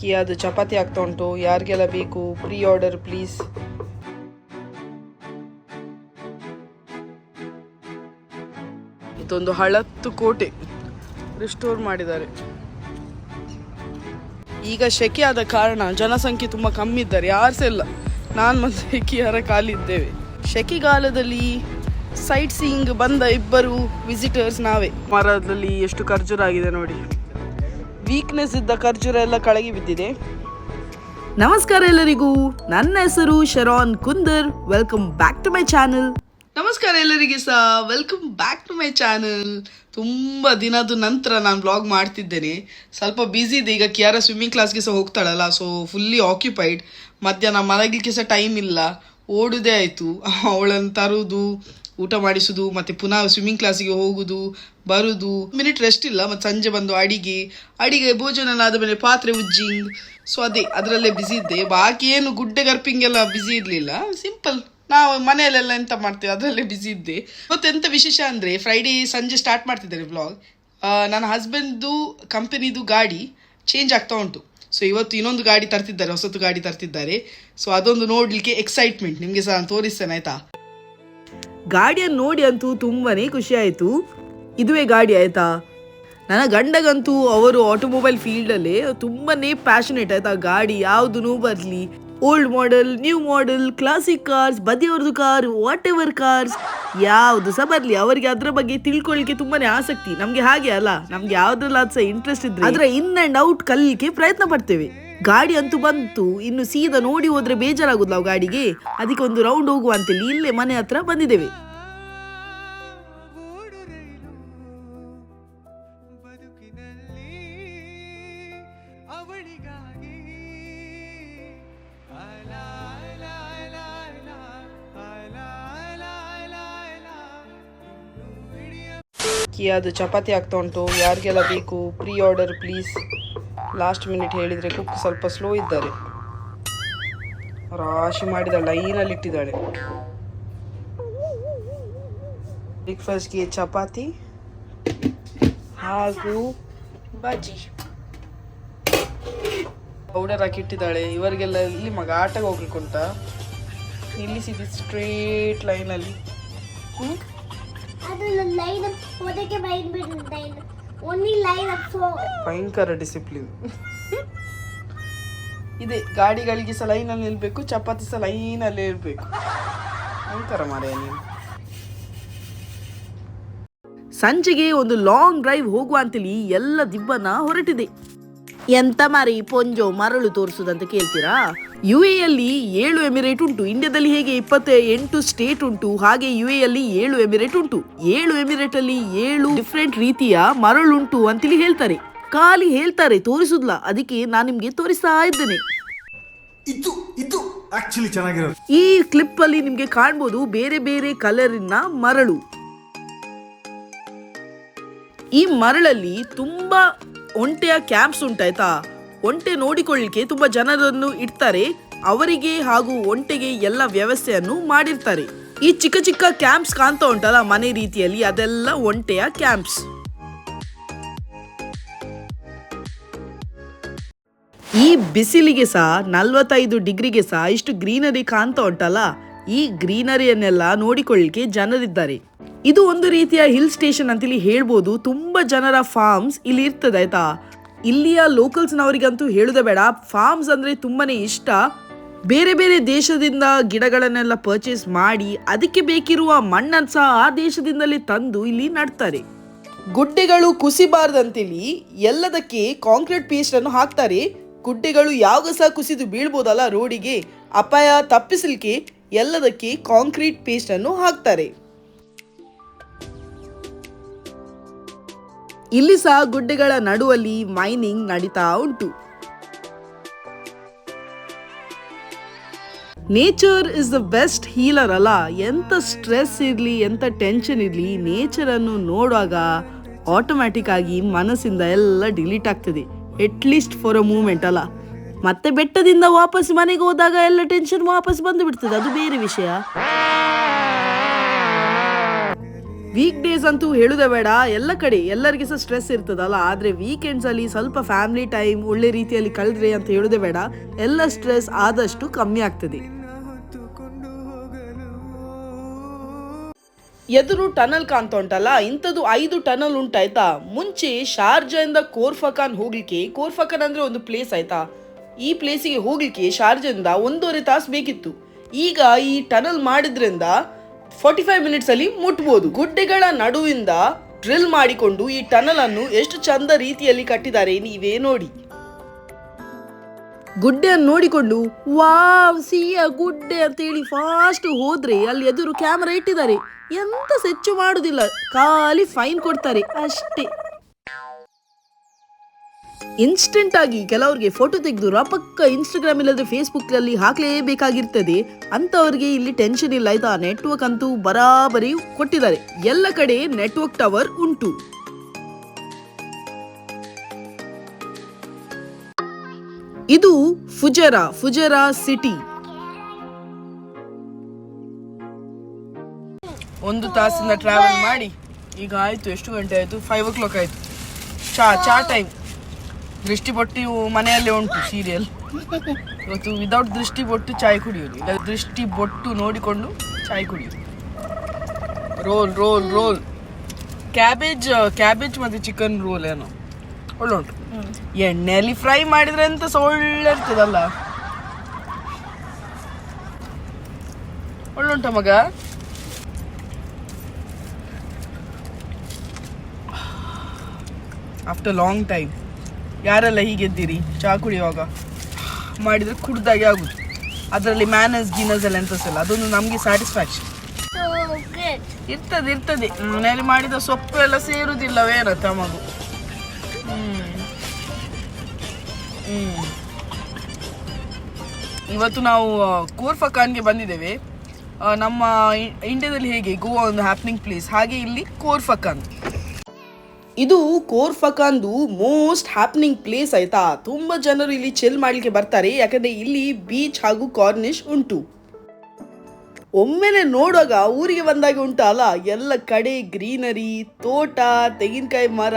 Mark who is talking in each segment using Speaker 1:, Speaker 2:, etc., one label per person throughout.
Speaker 1: ಕಿಯಾದು ಚಪಾತಿ ಆಗ್ತಾ ಉಂಟು. ಯಾರಿಗೆಲ್ಲ ಬೇಕು ಪ್ರೀ ಆರ್ಡರ್ ಪ್ಲೀಸ್ ಇದೊಂದು ಹಳತ್ತು ಕೋಟೆ ರಿಸ್ಟೋರ್ ಮಾಡಿದ್ದಾರೆ. ಈಗ ಶೆಕೆ ಆದ ಕಾರಣ ಜನಸಂಖ್ಯೆ ತುಂಬ ಕಮ್ಮಿ ಇದ್ದಾರೆ. ಯಾರು ಸಹ ಇಲ್ಲ. ನಾನು ಮತ್ತು ಕಿಯಾರ ಕಾಲಿದ್ದೇವೆ ಶೆಕೆಗಾಲದಲ್ಲಿ ಸೈಟ್ ಸೀಯಿಂಗ್ ಬಂದ ಇಬ್ಬರು ವಿಸಿಟರ್ಸ್ ನಾವೇ. ಮರದಲ್ಲಿ ಎಷ್ಟು ಖರ್ಜೂರ ಆಗಿದೆ ನೋಡಿ. ವೀಕ್ನೆಸ್ ಇದ್ದ ಖರ್ಜೂರ ಎಲ್ಲ ಕಳಗಿ ಬಿದ್ದಿದೆ. ನಮಸ್ಕಾರ ಎಲ್ಲರಿಗೂ. ನನ್ನ ಹೆಸರು Sharon Kundar. Welcome back to my channel ನಮಸ್ಕಾರ ಎಲ್ಲರಿಗೆ ಸಹ welcome back to my channel ತುಂಬ ದಿನದ ನಂತರ ನಾನು ಬ್ಲಾಗ್ ಮಾಡ್ತಿದ್ದೇನೆ. ಸ್ವಲ್ಪ ಬ್ಯುಸಿ ಇದೆ. ಈಗ ಕಿಯಾರ ಸ್ವಿಮ್ಮಿಂಗ್ ಕ್ಲಾಸ್ಗೆ ಸಹ ಹೋಗ್ತಾಳಲ್ಲ ಸೊ ಫುಲ್ಲಿ ಆಕ್ಯುಪೈಡ್ ಮಧ್ಯಾಹ್ನ ಮಲಗಲಿಕ್ಕೆ ಸಹ ಟೈಮ್ ಇಲ್ಲ. ಓಡುದೇ ಆಯಿತು. ಅವಳನ್ನು ತರುವುದು ಊಟ ಮಾಡಿಸುದು, ಮತ್ತೆ ಪುನಃ ಸ್ವಿಮ್ಮಿಂಗ್ ಕ್ಲಾಸಿಗೆ ಹೋಗುದು, ಬರುದು. ಮಿನಿಟ್ ರೆಸ್ಟ್ ಇಲ್ಲ, ಮತ್ತೆ ಸಂಜೆ ಬಂದು ಅಡಿಗೆ. ಅಡಿಗೆ ಭೋಜನ ಆದ ಮೇಲೆ ಪಾತ್ರೆ ಉಜ್ಜಿಂಗ್ ಸೊ ಅದೇ, ಅದರಲ್ಲೇ ಬ್ಯುಸಿ ಇದ್ದೆ. ಬಾಕಿ ಏನು ಗುಡ್ಡೆ ಗರ್ಪಿಂಗ್ ಎಲ್ಲ ಬ್ಯುಸಿ ಇರಲಿಲ್ಲ. ಸಿಂಪಲ್ ನಾವು ಮನೆಯಲ್ಲೆಲ್ಲ ಎಂತ ಮಾಡ್ತೇವೆ, ಅದರಲ್ಲೇ ಬ್ಯುಸಿ ಇದ್ದೆ. ಎಂತ ವಿಶೇಷ ಅಂದರೆ ಫ್ರೈಡೇ ಸಂಜೆ ಸ್ಟಾರ್ಟ್ ಮಾಡ್ತಿದ್ದಾರೆ ಬ್ಲಾಗ್ ನನ್ನ ಹಸ್ಬೆಂಡ್ದು ಕಂಪನಿದು ಗಾಡಿ ಚೇಂಜ್ ಆಗ್ತಾ ಉಂಟು. ಸೊ ಇವತ್ತು ಇನ್ನೊಂದು ಗಾಡಿ ತರ್ತಿದ್ದಾರೆ ಹೊಸತು ಗಾಡಿ ತರ್ತಿದ್ದಾರೆ. ಸೊ ಅದೊಂದು ನೋಡಲಿಕ್ಕೆ ಎಕ್ಸೈಟ್ಮೆಂಟ್ ನಿಮಗೆ ಸಹ ನಾನು ತೋರಿಸ್ತೇನೆ ಆಯ್ತಾ? ಗಾಡಿಯನ್ನು ನೋಡಿ ಅಂತೂ ತುಂಬಾನೇ ಖುಷಿ ಆಯಿತು. ಇದುವೇ ಗಾಡಿ ಆಯ್ತಾ? ನನ್ನ ಗಂಡಗಂತೂ ಅವರು ಆಟೋಮೊಬೈಲ್ ಫೀಲ್ಡಲ್ಲಿ ತುಂಬಾನೇ ಪ್ಯಾಷನೇಟ್ ಆಯ್ತಾ? ಗಾಡಿ ಯಾವುದೂ ಬರಲಿ. Old model new model classic cars ಬದಿಯವ್ರದ್ದು car whatever cars ಯಾವುದು ಸಹ ಬರಲಿ. ಅವರಿಗೆ ಅದರ ಬಗ್ಗೆ ತಿಳ್ಕೊಳ್ಳಿಕ್ಕೆ ತುಂಬಾನೇ ಆಸಕ್ತಿ. ನಮಗೆ ಹಾಗೆ ಅಲ್ಲ ನಮ್ಗೆ ಯಾವ್ದ್ರಲ್ಲಾದ ಸಹ ಇಂಟ್ರೆಸ್ಟ್ ಇದ್ರೆ ಅದರ ಇನ್ ಅಂಡ್ ಔಟ್ ಕಲಿಲಿಕ್ಕೆ ಪ್ರಯತ್ನ ಪಡ್ತೇವೆ. ಗಾಡಿ ಅಂತೂ ಬಂತು. ಇನ್ನು ಸೀದಾ ನೋಡಿ ಹೋದ್ರೆ ಬೇಜಾರಾಗುದಿಲ್ಲ ನಾವು ಗಾಡಿಗೆ. ಅದಕ್ಕೆ ಒಂದು ರೌಂಡ್ ಹೋಗುವ ಅಂತೇಳಿ ಇಲ್ಲೇ ಮನೆ ಹತ್ರ ಬಂದಿದ್ದೇವೆ. ಅದು ಚಪಾತಿ ಆಗ್ತಾ ಉಂಟು. ಯಾರಿಗೆಲ್ಲ ಬೇಕು pre order please last minute ಹೇಳಿದರೆ ಕುಕ್ ಸ್ವಲ್ಪ ಸ್ಲೋ ಇದ್ದಾರೆ. ರಾಶಿ ಮಾಡಿದ ಲೈನಲ್ಲಿ ಇಟ್ಟಿದ್ದಾಳೆ. ಬ್ರೇಕ್ಫಾಸ್ಟ್ಗೆ ಚಪಾತಿ ಹಾಗೂ ಬಜ್ಜಿ. ಪೌಡರ್ ಹಾಕಿ ಇಟ್ಟಿದ್ದಾಳೆ. ಇವರಿಗೆಲ್ಲ ಇಲ್ಲಿ ಮಗ ಆಟಕ್ಕೆ ಹೋಗ್ಲಿಕ್ಕೆ ಉಂಟಾ ನಿಲ್ಲಿಸಿದ್ದು ಸ್ಟ್ರೇಟ್ ಲೈನಲ್ಲಿ. ಹ್ಞೂ
Speaker 2: ಲೈನ್
Speaker 1: ಭಯಂಕರ ಡಿಸಿಪ್ಲಿನ್ ಇದೆ ಗಾಡಿಗಳಿಗೆ ಸಹ ಲೈನಲ್ಲಿ ನಿಲ್ಬೇಕು ಚಪಾತಿ ಸಹ ಲೈನಲ್ಲಿ ಇರಬೇಕು. ಭಯಂಕರ ಮಾರೇ ನೀನು. ಸಂಜೆಗೆ ಒಂದು ಲಾಂಗ್ ಡ್ರೈವ್ ಹೋಗುವ ಅಂತೇಳಿ ಎಲ್ಲ ದಿಬ್ಬನ ಹೊರಟಿದೆ. ಎಂತ ಮಾರಿ ಪೊಂಜೋ ಮರಳು ತೋರಿಸುದಂತ ಕೇಳ್ತೀರಾ? ಯು ಎಯಲ್ಲಿ ಏಳು ಎಮಿರೇಟ್ ಉಂಟು. ಇಂಡಿಯಾದಲ್ಲಿ ಹೇಗೆ ಇಪ್ಪತ್ತ ಎಂಟು ಸ್ಟೇಟ್ ಉಂಟು ಹಾಗೆ ಯು ಎಲ್ಲಿ ಏಳು ಎಮಿರೇಟ್ ಉಂಟು. ಏಳು ಎಮಿರೇಟ್ ಅಲ್ಲಿ ಏಳು ಡಿಫ್ರೆಂಟ್ ರೀತಿಯ ಮರಳುಂಟು ಅಂತೇಳಿ ಹೇಳ್ತಾರೆ. ಖಾಲಿ ಹೇಳ್ತಾರೆ ತೋರಿಸುದಿಲ್ಲ. ಅದಕ್ಕೆ ನಾನು ನಿಮ್ಗೆ ತೋರಿಸ್ತಾ ಇದ್ದೇನೆ.
Speaker 3: ಇದು ಇದು ಆಕ್ಚುಲಿ ಚೆನ್ನಾಗಿರೋದು.
Speaker 1: ಈ ಕ್ಲಿಪ್ ಅಲ್ಲಿ ನಿಮ್ಗೆ ಕಾಣ್ಬೋದು ಬೇರೆ ಬೇರೆ ಕಲರಿನ ಮರಳು. ಈ ಮರಳಲ್ಲಿ ತುಂಬಾ ಒಂಟೆಯ ಕ್ಯಾಂಪ್ಸ್ ಉಂಟಾಯ್ತಾ ಒಂಟೆ ನೋಡಿಕೊಳ್ಳಿಕ್ಕೆ ತುಂಬಾ ಜನರನ್ನು ಇಡ್ತಾರೆ. ಅವರಿಗೆ ಹಾಗೂ ಒಂಟೆಗೆ ಎಲ್ಲ ವ್ಯವಸ್ಥೆಯನ್ನು ಮಾಡಿರ್ತಾರೆ. ಈ ಚಿಕ್ಕ ಚಿಕ್ಕ ಕ್ಯಾಂಪ್ಸ್ ಕಾಣ್ತಾ ಉಂಟಲ್ಲ ಮನೆ ರೀತಿಯಲ್ಲಿ ಅದೆಲ್ಲ ಒಂಟೆಯ ಕ್ಯಾಂಪ್ಸ್. ಈ ಬಿಸಿಲಿಗೆ ಸಹ ನಲ್ವತ್ತೈದು ಡಿಗ್ರಿಗೆ ಸಹ ಇಷ್ಟು ಗ್ರೀನರಿ ಕಾಣ್ತಾ ಉಂಟಲ್ಲ. ಈ ಗ್ರೀನರಿಯನ್ನೆಲ್ಲ ನೋಡಿಕೊಳ್ಳಿಕ್ಕೆ ಜನರಿದ್ದಾರೆ. ಇದು ಒಂದು ರೀತಿಯ ಹಿಲ್ ಸ್ಟೇಷನ್ ಅಂತೇಳಿ ಹೇಳ್ಬೋದು. ತುಂಬಾ ಜನರ ಫಾರ್ಮ್ಸ್ ಇಲ್ಲಿ ಇರ್ತದೆ ಆಯ್ತಾ. ಇಲ್ಲಿಯ ಲೋಕಲ್ಸ್ನವರಿಗಂತೂ ಹೇಳುದೇ ಬೇಡ. ಫಾರ್ಮ್ಸ್ ಅಂದ್ರೆ ತುಂಬಾನೇ ಇಷ್ಟ. ಬೇರೆ ಬೇರೆ ದೇಶದಿಂದ ಗಿಡಗಳನ್ನೆಲ್ಲ ಪರ್ಚೇಸ್ ಮಾಡಿ ಅದಕ್ಕೆ ಬೇಕಿರುವ ಮಣ್ಣನ್ನು ಸಹ ಆ ದೇಶದಿಂದಲೇ ತಂದು ಇಲ್ಲಿ ನಡ್ತಾರೆ. ಗುಡ್ಡೆಗಳು ಕುಸಿಬಾರ್ದಂತೇಳಿ ಎಲ್ಲದಕ್ಕೆ ಕಾಂಕ್ರೀಟ್ ಪೇಸ್ಟ್ ಅನ್ನು ಹಾಕ್ತಾರೆ. ಗುಡ್ಡೆಗಳು ಯಾವಾಗ ಸಹ ಕುಸಿದು ಬೀಳ್ಬೋದಲ್ಲ ರೋಡಿಗೆ, ಅಪಾಯ ತಪ್ಪಿಸಲಿಕ್ಕೆ ಎಲ್ಲದಕ್ಕೆ ಕಾಂಕ್ರೀಟ್ ಪೇಸ್ಟ್ ಅನ್ನು ಹಾಕ್ತಾರೆ. ಇಲ್ಲಿ ಸಹ ಗುಡ್ಡೆಗಳ ನಡುವಲ್ಲಿ ಮೈನಿಂಗ್ ನಡೀತಾ ಉಂಟು. Nature is the best healer ಅಲ್ಲ? ಎಂಥ ಸ್ಟ್ರೆಸ್ ಇರಲಿ ಎಂಥ ಟೆನ್ಷನ್ ಇರಲಿ ನೇಚರನ್ನು ನೋಡುವಾಗ ಆಟೋಮ್ಯಾಟಿಕ್ ಆಗಿ ಮನಸ್ಸಿಂದ ಎಲ್ಲ ಡಿಲೀಟ್ ಆಗ್ತದೆ. ಅಟ್ಲೀಸ್ಟ್ ಫಾರ್ ಅ ಮೂಮೆಂಟ್ ಅಲ್ಲ. ಮತ್ತೆ ಬೆಟ್ಟದಿಂದ ವಾಪಸ್ ಮನೆಗೆ ಹೋದಾಗ ಎಲ್ಲ ಟೆನ್ಷನ್ ವಾಪಸ್ ಬಂದು ಬಿಡ್ತದೆ. ಅದು ಬೇರೆ ವಿಷಯ. ವೀಕ್ ಡೇಸ್ ಅಂತೂ ಹೇಳುದ ಬೇಡ. ಎಲ್ಲ ಕಡೆ ಎಲ್ಲರಿಗೆ ಸಹ ಸ್ಟ್ರೆಸ್ ಇರ್ತದಲ್ಲ. ಆದರೆ ವೀಕೆಂಡ್ಸ್ ಅಲ್ಲಿ ಸ್ವಲ್ಪ ಫ್ಯಾಮಿಲಿ ಟೈಮ್ ಒಳ್ಳೆ ರೀತಿಯಲ್ಲಿ ಕಳೆದ್ರೆ ಅಂತ ಹೇಳುದೆ ಬೇಡ. ಎಲ್ಲ ಸ್ಟ್ರೆಸ್ ಆದಷ್ಟು ಕಮ್ಮಿ ಆಗ್ತದೆ. ಎದುರು ಟನಲ್ ಕಾಣ್ತಾ ಉಂಟಲ್ಲ? ಇಂಥದ್ದು ಐದು ಟನಲ್ ಉಂಟಾಯ್ತಾ? ಮುಂಚೆ ಶಾರ್ಜಾಯಿಂದ ಕೋರ್ಫಕಾನ್ ಹೋಗ್ಲಿಕ್ಕೆ ಕೋರ್ಫಕಾನ್ ಅಂದ್ರೆ ಒಂದು ಪ್ಲೇಸ್ ಆಯ್ತಾ? ಈ ಪ್ಲೇಸಿಗೆ ಹೋಗ್ಲಿಕ್ಕೆ ಶಾರ್ಜಾದಿಂದ ಒಂದೂವರೆ ತಾಸು ಬೇಕಿತ್ತು. ಈಗ ಈ ಟನಲ್ ಮಾಡಿದ್ರಿಂದ ಫಾರ್ಟಿ ಫೈವ್ ಮಿನಿಟ್ಸ್ ಅಲ್ಲಿ ಮುಟ್ಬೋದು. ಗುಡ್ಡೆಗಳ ನಡುವಿಂದ ಡ್ರಿಲ್ ಮಾಡಿಕೊಂಡು ಈ ಟನಲ್ ಎಷ್ಟು ಚಂದ ರೀತಿಯಲ್ಲಿ ಕಟ್ಟಿದ್ದಾರೆ ನೀವೇ ನೋಡಿ. ಗುಡ್ಡೆಯನ್ನು ನೋಡಿಕೊಂಡು, ವಾವ್ ಸಿಯ ಗುಡ್ಡೆ ಅಂತೇಳಿ ಫಾಸ್ಟ್ ಹೋದ್ರೆ ಅಲ್ಲಿ ಎದುರು ಕ್ಯಾಮರಾ ಇಟ್ಟಿದ್ದಾರೆ. ಎಂತ ಸೆಚ್ಚು ಮಾಡುದಿಲ್ಲ. ಖಾಲಿ ಫೈನ್ ಕೊಡ್ತಾರೆ. ಅಷ್ಟೇ. ಇನ್ಸ್ಟೆಂಟ್ ಆಗಿ ಕೆಲವರಿಗೆ ಫೋಟೋ ತೆಗೆದು ರಪಕ್ಕ ಇನ್ಸ್ಟಾಗ್ರಾಮ್ ಇಲ್ಲದ್ರೆ ಫೇಸ್ಬುಕ್ ಅಲ್ಲಿ ಹಾಕಲೇಬೇಕಾಗಿರ್ತದೆ. ಅಂತವರಿಗೆ ಇಲ್ಲಿ ಟೆನ್ಷನ್ ಇಲ್ಲ. ಆಯ್ತಾ ನೆಟ್ವರ್ಕ್ ಅಂತೂ ಬರಾಬರಿ ಕೊಟ್ಟಿದ್ದಾರೆ. ಎಲ್ಲ ಕಡೆ ನೆಟ್ವರ್ಕ್ ಟವರ್ ಉಂಟು. ಇದು ಫುಜರಾ ಫುಜರಾ ಸಿಟಿ ಒಂದು ತಾಸಿಂದ ಟ್ರಾವೆಲ್ ಮಾಡಿ. ಈಗ ಆಯ್ತು, ಎಷ್ಟು ಗಂಟೆ ಆಯ್ತು? ಫೈವ್ ಓ ಕ್ಲಾಕ್ ಆಯ್ತು. ಚಾ ಚಾ ಟೈಮ್ ದೃಷ್ಟಿ ಬೊಟ್ಟು ಮನೆಯಲ್ಲೇ ಉಂಟು ಸೀರಿಯಲ್. ಇವತ್ತು ವಿದೌಟ್ ದೃಷ್ಟಿ ಬೊಟ್ಟು ಚಾಯ್ ಕುಡಿಯೋದು ಇಲ್ಲ ದೃಷ್ಟಿ ಬೊಟ್ಟು ನೋಡಿಕೊಂಡು ಚಾಯ್ ಕುಡಿಯೋದು roll roll roll. Cabbage cabbage ಮತ್ತೆ ಚಿಕನ್ ರೋಲ್ ಏನೋ. ಒಳ್ಳೆ ಉಂಟು. ಎಣ್ಣೆಯಲ್ಲಿ ಫ್ರೈ ಮಾಡಿದ್ರೆ ಅಂತ ಸೊಳ್ಳೆ ಒಳ್ಳೆ ಇರ್ತದಲ್ಲ. ಒಳ್ಳೆ ಉಂಟ ಮಗ? ಆಫ್ಟರ್ ಲಾಂಗ್ ಟೈಮ್ ಯಾರೆಲ್ಲ ಹೀಗೆದ್ದೀರಿ ಚಹಾ ಕುಡಿಯುವಾಗ? ಮಾಡಿದರೆ ಕುಡ್ದಾಗೆ ಆಗುತ್ತೆ ಅದರಲ್ಲಿ ಮ್ಯಾನಸ್ ಗಿನಸ್ ಎಲ್ಲ ಎಂತಸಲ್ಲ ಅದೊಂದು ನಮಗೆ ಸ್ಯಾಟಿಸ್ಫ್ಯಾಕ್ಷನ್ ಇರ್ತದೆ ಇರ್ತದೆ. ಮನೆಯಲ್ಲಿ ಮಾಡಿದ ಸೊಪ್ಪು ಎಲ್ಲ ಸೇರುದಿಲ್ಲವೇನ ತಮಗು. ಇವತ್ತು ನಾವು ಕೋರ್ಫಕಾನ್ಗೆ ಬಂದಿದ್ದೇವೆ. ನಮ್ಮ ಇಂಡಿಯಾದಲ್ಲಿ ಹೇಗೆ ಗೋವಾ ಒಂದು ಹ್ಯಾಪ್ನಿಂಗ್ ಪ್ಲೇಸ್ ಹಾಗೆ ಇಲ್ಲಿ ಕೋರ್ಫಕಾನ್ ಇದು ಕೋರ್ಫಕಾನ್ದು ಮೋಸ್ಟ್ ಹ್ಯಾಪ್ನಿಂಗ್ ಪ್ಲೇಸ್ ಆಯ್ತಾ? ತುಂಬಾ ಜನರು ಇಲ್ಲಿ ಚೆಲ್ ಮಾಡ್ಲಿಕ್ಕೆ ಬರ್ತಾರೆ, ಯಾಕಂದ್ರೆ ಇಲ್ಲಿ ಬೀಚ್ ಹಾಗೂ ಕಾರ್ನಿಶ್ ಉಂಟು. ಒಮ್ಮೆಲೆ ನೋಡುವಾಗ ಊರಿಗೆ ಬಂದಾಗ ಉಂಟಲ್ಲ ಎಲ್ಲ ಕಡೆ ಗ್ರೀನರಿ ತೋಟ, ತೆಂಗಿನಕಾಯಿ ಮರ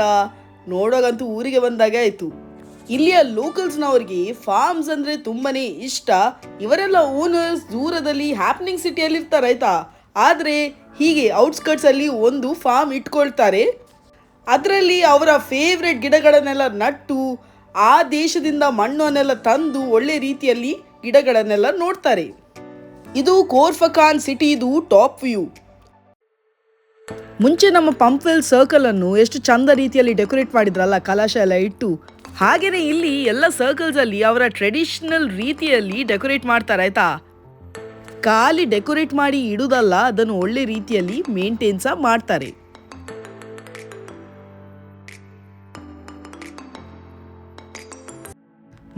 Speaker 1: ನೋಡುವಾಗಂತೂ ಊರಿಗೆ ಬಂದಾಗ ಆಯ್ತು. ಇಲ್ಲಿಯ ಲೋಕಲ್ಸ್ನವರಿಗೆ ಫಾರ್ಮ್ಸ್ ಅಂದ್ರೆ ತುಂಬಾನೇ ಇಷ್ಟ. ಇವರೆಲ್ಲ ಓನರ್ಸ್ ದೂರದಲ್ಲಿ ಹ್ಯಾಪ್ನಿಂಗ್ ಸಿಟಿಯಲ್ಲಿ ಇರ್ತಾರೆ ಆಯ್ತಾ? ಆದ್ರೆ ಹೀಗೆ ಔಟ್ಸ್ಕರ್ಟ್ಸ್ ಅಲ್ಲಿ ಒಂದು ಫಾರ್ಮ್ ಇಟ್ಕೊಳ್ತಾರೆ. ಅದರಲ್ಲಿ ಅವರ ಫೇವ್ರೆಟ್ ಗಿಡಗಳನ್ನೆಲ್ಲ ನಟ್ಟು ಆ ದೇಶದಿಂದ ಮಣ್ಣನ್ನೆಲ್ಲ ತಂದು ಒಳ್ಳೆ ರೀತಿಯಲ್ಲಿ ಗಿಡಗಳನ್ನೆಲ್ಲ ನೋಡ್ತಾರೆ. ಇದು ಕೋರ್ಫಕಾನ್ ಸಿಟಿದು ಟಾಪ್ ವ್ಯೂ. ಮುಂಚೆ ನಮ್ಮ ಪಂಪ್ವೆಲ್ ಸರ್ಕಲ್ ಅನ್ನು ಎಷ್ಟು ಚಂದ ರೀತಿಯಲ್ಲಿ ಡೆಕೋರೇಟ್ ಮಾಡಿದ್ರಲ್ಲ ಕಲಾಶ ಎಲ್ಲ ಇಟ್ಟು ಹಾಗೆಯೇ ಇಲ್ಲಿ ಎಲ್ಲ ಸರ್ಕಲ್ಸ್ ಅಲ್ಲಿ ಅವರ ಟ್ರೆಡಿಷನಲ್ ರೀತಿಯಲ್ಲಿ ಡೆಕೋರೇಟ್ ಮಾಡ್ತಾರೆ ಆಯ್ತಾ? ಖಾಲಿ ಡೆಕೋರೇಟ್ ಮಾಡಿ ಇಡುದಲ್ಲ, ಅದನ್ನು ಒಳ್ಳೆ ರೀತಿಯಲ್ಲಿ ಮೇಂಟೈನ್ ಮಾಡ್ತಾರೆ.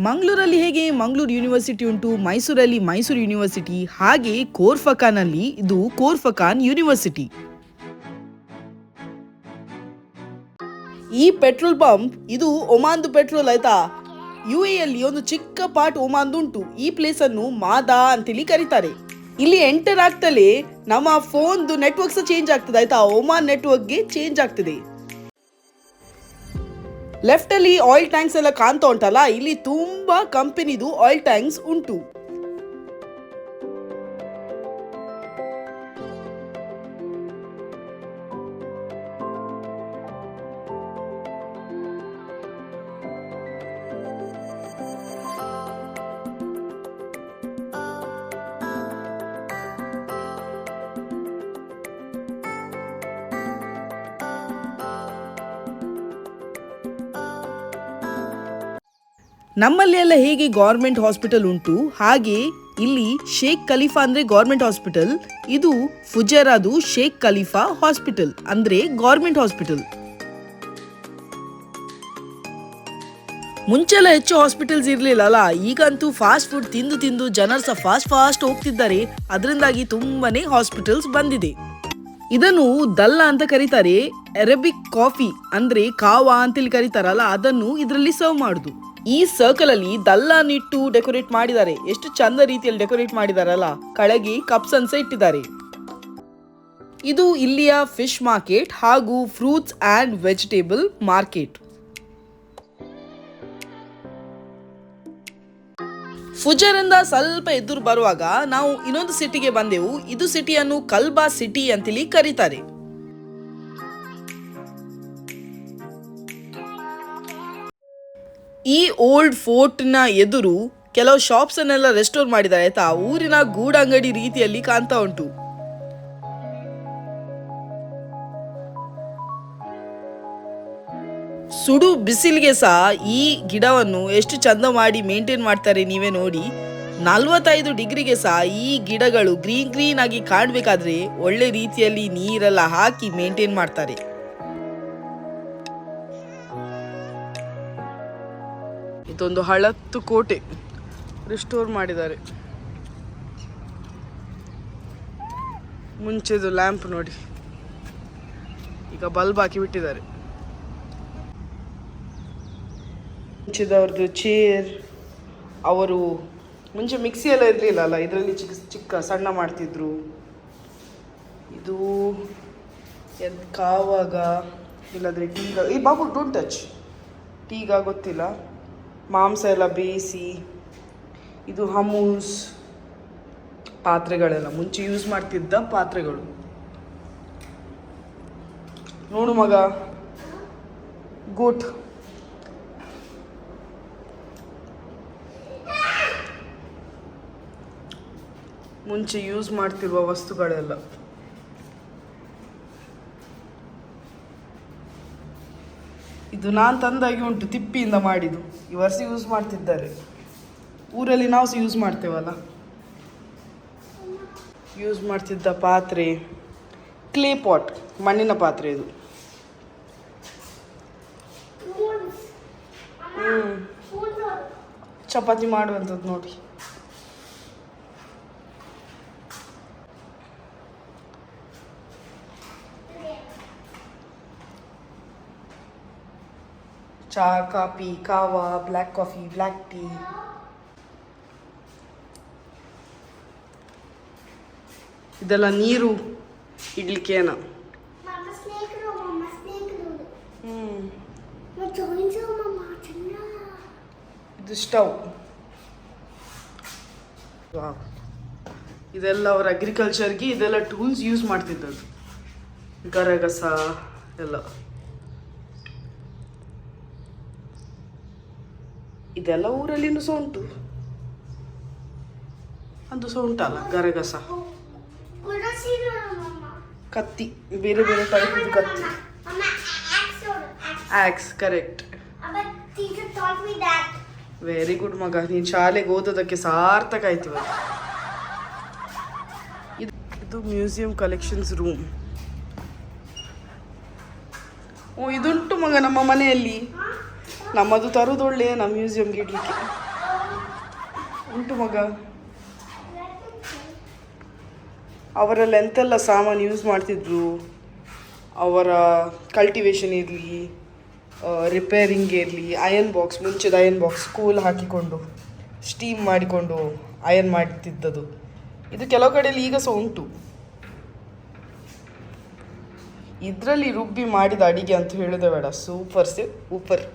Speaker 1: ಮಂಗಳೂರಲ್ಲಿ ಹೇಗೆ ಮಂಗಳೂರು ಯೂನಿವರ್ಸಿಟಿ ಉಂಟು, ಮೈಸೂರಲ್ಲಿ ಮೈಸೂರು ಯೂನಿವರ್ಸಿಟಿ ಹಾಗೆ ಕೋರ್ಫಕಾನಲ್ಲಿ ಇದು ಕೋರ್ಫಕಾನ್ ಯೂನಿವರ್ಸಿಟಿ ಈ ಪೆಟ್ರೋಲ್ ಪಂಪ್, ಇದು ಒಮಾನ್ದು ಪೆಟ್ರೋಲ್ ಆಯ್ತಾ? ಯು ಅಲ್ಲಿ ಒಂದು ಚಿಕ್ಕ ಪಾರ್ಟ್ ಒಮಾನ್ದು ಉಂಟು. ಈ ಪ್ಲೇಸ್ ಅನ್ನು ಮಾದಾ ಅಂತೇಳಿ ಕರೀತಾರೆ. ಇಲ್ಲಿ ಎಂಟರ್ ಆಗ್ತಲೇ ನಮ್ಮ ಫೋನ್ದು ನೆಟ್ವರ್ಕ್ ಸಹ ಚೇಂಜ್ ಆಗ್ತದೆ ಆಯ್ತಾ? ಒಮಾನ್ ನೆಟ್ವರ್ಕ್ಗೆ ಚೇಂಜ್ ಆಗ್ತದೆ. ಲೆಫ್ಟ್ ಅಲ್ಲಿ ಆಯಿಲ್ ಟ್ಯಾಂಕ್ಸ್ ಎಲ್ಲ ಕಾಣ್ತಾ ಉಂಟಲ್ಲ ಇಲ್ಲಿ ತುಂಬಾ ಕಂಪನಿದು ಆಯಿಲ್ ಟ್ಯಾಂಕ್ಸ್ ಉಂಟು. ನಮ್ಮಲ್ಲಿ ಎಲ್ಲ ಹೇಗೆ ಗೌರ್ಮೆಂಟ್ ಹಾಸ್ಪಿಟಲ್ ಉಂಟು, ಹಾಗೆ ಇಲ್ಲಿ ಶೇಖ್ ಖಲೀಫಾ ಅಂದ್ರೆ ಗೌರ್ಮೆಂಟ್ ಹಾಸ್ಪಿಟಲ್ ಇದು ಫುಜೆರಾದು ಶೇಖ್ ಖಲೀಫಾ ಹಾಸ್ಪಿಟಲ್ ಅಂದ್ರೆ ಗೌರ್ಮೆಂಟ್ ಹಾಸ್ಪಿಟಲ್ ಮುಂಚೆಲ್ಲ ಹೆಚ್ಚು ಹಾಸ್ಪಿಟಲ್ಸ್ ಇರಲಿಲ್ಲ ಅಲ್ಲ ಈಗಂತೂ ಫಾಸ್ಟ್ ಫುಡ್ ತಿಂದು ತಿಂದು ಜನರು ಸಹ ಫಾಸ್ಟ್ ಫಾಸ್ಟ್ ಹೋಗ್ತಿದ್ದಾರೆ, ಅದರಿಂದಾಗಿ ತುಂಬಾನೇ ಹಾಸ್ಪಿಟಲ್ಸ್ ಬಂದಿದೆ. ಇದನ್ನು ದಲ್ಲ ಅಂತ ಕರೀತಾರೆ ಅರೇಬಿಕ್ ಕಾಫಿ ಅಂದ್ರೆ ಕಾವಾ ಅಂತೇಳಿ ಕರೀತಾರಲ್ಲ, ಅದನ್ನು ಇದರಲ್ಲಿ ಸರ್ವ್ ಮಾಡುದು. ಈ ಸರ್ಕಲ್ ಅಲ್ಲಿ ದಲ್ಲಾನಿಟ್ಟು ಡೆಕೋರೇಟ್ ಮಾಡಿದ್ದಾರೆ. ಎಷ್ಟು ಚಂದ ರೀತಿಯಲ್ಲಿ ಡೆಕೋರೇಟ್ ಮಾಡಿದಾರಲ್ಲ. ಕೆಳಗೆ ಕಪ್ಸ್ ಅನ್ಸ ಇಟ್ಟಿದ್ದಾರೆ. ಇದು ಇಲ್ಲಿಯ ಫಿಶ್ ಮಾರ್ಕೆಟ್ ಹಾಗೂ ಫ್ರೂಟ್ಸ್ ಅಂಡ್ ವೆಜಿಟೇಬಲ್ ಮಾರ್ಕೆಟ್ ಫುಜರಿಂದ ಸ್ವಲ್ಪ ಎದುರು ಬರುವಾಗ ನಾವು ಇನ್ನೊಂದು ಸಿಟಿಗೆ ಬಂದೆವು. ಇದು ಸಿಟಿಯನ್ನು ಕಲ್ಬಾ ಸಿಟಿ ಅಂತೇಳಿ ಕರೀತಾರೆ. ಈ ಓಲ್ಡ್ ಫೋರ್ಟ್ನ ಎದುರು ಕೆಲವು ಶಾಪ್ಸ್ ಅನ್ನೆಲ್ಲ ರೆಸ್ಟೋರ್ ಮಾಡಿದ್ದಾರೆ. ಆಯ್ತಾ ಊರಿನ ಗೂಡಂಗಡಿ ರೀತಿಯಲ್ಲಿ ಕಾಣ್ತಾ ಉಂಟು. ಸುಡು ಬಿಸಿಲಿಗೆ ಸಹ ಈ ಗಿಡವನ್ನು ಎಷ್ಟು ಚಂದ ಮಾಡಿ ಮೇಂಟೈನ್ ಮಾಡ್ತಾರೆ ನೀವೇ ನೋಡಿ. ನಲ್ವತ್ತೈದು ಡಿಗ್ರಿಗೆ ಸಹ ಈ ಗಿಡಗಳು ಗ್ರೀನ್ ಗ್ರೀನ್ ಆಗಿ ಕಾಣಬೇಕಾದ್ರೆ ಒಳ್ಳೆ ರೀತಿಯಲ್ಲಿ ನೀರೆಲ್ಲ ಹಾಕಿ ಮೇಂಟೈನ್ ಮಾಡ್ತಾರೆ. ಇದೊಂದು ಹಳತ್ತು ಕೋಟೆ ರಿಸ್ಟೋರ್ ಮಾಡಿದ್ದಾರೆ. ಮುಂಚೆದು ಲ್ಯಾಂಪ್ ನೋಡಿ. ಈಗ ಬಲ್ಬ್ ಹಾಕಿ ಬಿಟ್ಟಿದ್ದಾರೆ. ಮುಂಚೆದವ್ರದ್ದು ಚೇರ್, ಅವರು ಮುಂಚೆ ಮಿಕ್ಸಿ ಎಲ್ಲ ಇರಲಿಲ್ಲ ಅಲ್ಲ, ಇದರಲ್ಲಿ ಚಿಕ್ಕ ಚಿಕ್ಕ ಸಣ್ಣ ಮಾಡ್ತಿದ್ರು. ಇದು ಎದ್, ಕಾವಾಗ, ಇಲ್ಲಾಂದರೆ ಟೀಗ, ಈ ಬಾಬು ಡೋಂಟ್ ಟಚ್ ಟೀಗ ಗೊತ್ತಿಲ್ಲ. ಮಾಂಸ ಎಲ್ಲ ಬೇಯಿಸಿ, ಇದು ಹಮೂಸ್ ಪಾತ್ರೆಗಳೆಲ್ಲ, ಮುಂಚೆ ಯೂಸ್ ಮಾಡ್ತಿದ್ದ ಪಾತ್ರೆಗಳು. ನೋಡು ಮಗ, ಗೋಟ್. ಮುಂಚೆ ಯೂಸ್ ಮಾಡ್ತಿರುವ ವಸ್ತುಗಳೆಲ್ಲ. ಇದು ನಾನು ತಂದಾಗಿ ಉಂಟು, ತಿಪ್ಪಿಯಿಂದ ಮಾಡಿದ್ದು. ಈ ವರ್ಷ ಯೂಸ್ ಮಾಡ್ತಿದ್ದಾರೆ. ಊರಲ್ಲಿ ನಾವು ಸಹ ಯೂಸ್ ಮಾಡ್ತೇವಲ್ಲ? ಯೂಸ್ ಮಾಡ್ತಿದ್ದ ಪಾತ್ರೆ ಕ್ಲೇ ಪಾಟ್ ಮಣ್ಣಿನ ಪಾತ್ರೆ ಇದು. ಚಪಾತಿ ಮಾಡುವಂಥದ್ದು ನೋಡಿ. ಚಹಾ ಕಾಫಿ ಕಾವಾ ಬ್ಲ್ಯಾಕ್ ಕಾಫಿ ಬ್ಲ್ಯಾಕ್ ಟೀ. ಇದೆಲ್ಲ ನೀರು ಇಡ್ಲಿಕ್ಕೇನ. ಇದು ಸ್ಟವ್ ಇದೆಲ್ಲ ಅವ್ರ ಅಗ್ರಿಕಲ್ಚರ್ಗೆ ಇದೆಲ್ಲ ಟೂಲ್ಸ್ ಯೂಸ್ ಮಾಡ್ತಿದ್ದದ್ದು. ಗರಗಸ ಎಲ್ಲ. ಇದೆಲ್ಲ ಊರಲ್ಲಿನೂ ಸಹ ಉಂಟು ಅದು ಸಹ ಉಂಟಲ್ಲ ಗರಗಸ. ಕತ್ತಿ, ಬೇರೆ ಬೇರೆ ಟೈಪ್ ಕತ್ತಿ.
Speaker 2: Axe correct.
Speaker 1: ವೆರಿ ಗುಡ್ ಮಗ. ನೀನು ಶಾಲೆಗೆ ಓದೋದಕ್ಕೆ ಸಾರ್ಥಕ ಆಯ್ತು ಇದು ಇದು ಮ್ಯೂಸಿಯಂ ಕಲೆಕ್ಷನ್ಸ್ ರೂಮ್ ಓ, ಇದುಂಟು ಮಗ ನಮ್ಮ ಮನೆಯಲ್ಲಿ. ನಮ್ಮದು ತರುದೊಳ್ಳೆ ನಮ್ಮ ಮ್ಯೂಸಿಯಂಗೆ ಇಡ್ಲಿಕ್ಕೆ ಉಂಟು ಮಗ. ಅವರೆಲ್ಲ ಎಂತೆಲ್ಲ ಸಾಮಾನು ಯೂಸ್ ಮಾಡ್ತಿದ್ರು. ಅವರ ಕಲ್ಟಿವೇಶನ್ ಇರಲಿ ರಿಪೇರಿಂಗ್ ಇರಲಿ ಅಯನ್ ಬಾಕ್ಸ್ ಮುಂಚೆದ ಅಯನ್ ಬಾಕ್ಸ್ ಕೂಲ್ ಹಾಕಿಕೊಂಡು ಸ್ಟೀಮ್ ಮಾಡಿಕೊಂಡು ಅಯನ್ ಮಾಡ್ತಿದ್ದದು ಇದು ಕೆಲವು ಕಡೆಯಲ್ಲಿ ಈಗ ಸಹ ಉಂಟು. ಇದರಲ್ಲಿ ರುಬ್ಬಿ ಮಾಡಿದ ಅಡಿಗೆ ಅಂತ ಹೇಳೋದೇ ಬೇಡ. ಸೂಪರ್ ಸೆ ಸೂಪರ್.